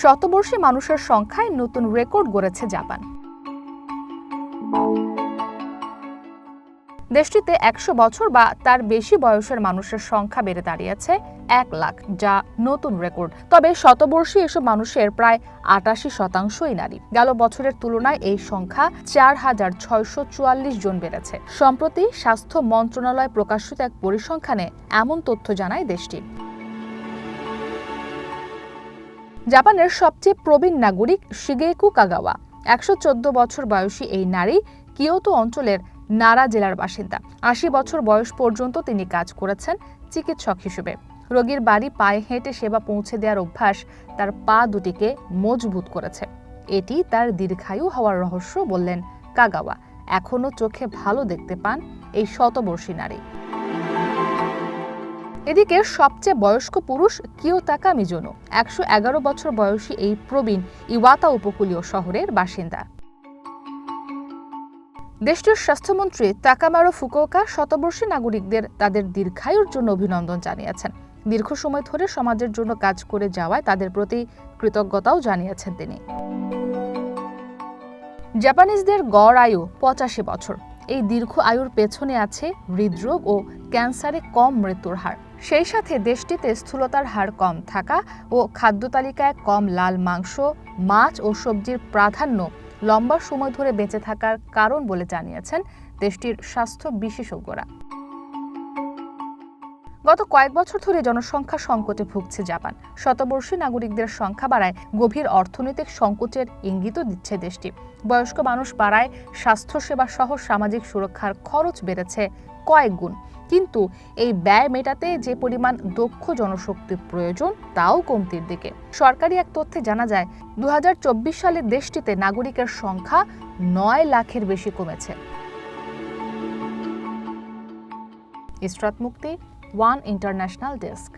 শতবর্ষী মানুষের সংখ্যায় নতুন রেকর্ড গড়েছে জাপান। দেশটিতে একশো বছর বা তার বেশি বয়সের মানুষের সংখ্যা বেড়ে দাঁড়িয়েছে এক লাখ, যা নতুন রেকর্ড। তবে শতবর্ষী এসব মানুষের প্রায় আটাশি শতাংশই নারী। গেল বছরের তুলনায় এই সংখ্যা চার হাজার ছয়শো চুয়াল্লিশ জন বেড়েছে। সম্প্রতি স্বাস্থ্য মন্ত্রণালয় প্রকাশিত এক পরিসংখ্যানে এমন তথ্য জানায় দেশটি। জাপানের সবচেয়ে প্রবীণ নাগরিক শিগেকু কাগাওয়া। একশো চোদ্দ বছর বয়সী এই নারী কিয়োতো অঞ্চলের নারা জেলার বাসিন্দা। আশি বছর বয়স পর্যন্ত তিনি কাজ করেছেন চিকিৎসক হিসেবে। রোগীর বাড়ি পায়ে হেঁটে সেবা পৌঁছে দেওয়ার অভ্যাস তার পা দুটিকে মজবুত করেছে। এটি তার দীর্ঘায়ু হওয়ার রহস্য বললেন কাগাওয়া। এখনও চোখে ভালো দেখতে পান এই শতবর্ষী নারী। এদিকে সবচেয়ে বয়স্ক পুরুষ কিয়োতাকা মিজোনো একশো এগারো বছর বয়সী এই প্রবীণ ইওয়াতা উপকূলীয় শহরের বাসিন্দা। দেশটির স্বাস্থ্যমন্ত্রী তাকামারো ফুকোকা শতবর্ষী নাগরিকদের তাদের দীর্ঘায়ুর জন্য অভিনন্দন জানিয়েছেন। দীর্ঘ সময় ধরে সমাজের জন্য কাজ করে যাওয়ায় তাদের প্রতি কৃতজ্ঞতাও জানিয়েছেন তিনি। জাপানিজদের গড় আয়ু পঁচাশি বছর। এই দীর্ঘ আয়ুর পেছনে আছে হৃদরোগ ও ক্যান্সারে কম মৃত্যুর হার। সেই সাথে দেশটিতে স্থূলতার হার কম থাকা ও খাদ্য তালিকায় কম লাল মাংস, মাছ ও সবজির প্রাধান্য লম্বা সময় ধরে বেঁচে থাকার কারণ বলে জানিয়েছেন দেশটির স্বাস্থ্য বিশেষজ্ঞরা। গত কয়েক বছর ধরে জনসংখ্যা সংকটে ভুগছে জাপান। শতবর্ষী নাগরিকদের সংখ্যা বাড়ায় গভীর অর্থনৈতিক সংকটের ইঙ্গিতও দিচ্ছে দেশটি। বয়স্ক মানুষ বাড়ায় স্বাস্থ্যসেবা সহ সামাজিক সুরক্ষার খরচ বেড়েছে কয়েক গুণ। কিন্তু এই ব্যয় মেটাতে যে পরিমাণ দক্ষ জনশক্তি প্রয়োজন, তাও কমতির দিকে। সরকারি এক তথ্যে জানা যায় দু হাজার চব্বিশ সালে দেশটিতে নাগরিকের সংখ্যা নয় লাখের বেশি কমেছে। ইসরাত মুক্তি, ওয়ান ইন্টারন্যাশনাল ডেস্ক।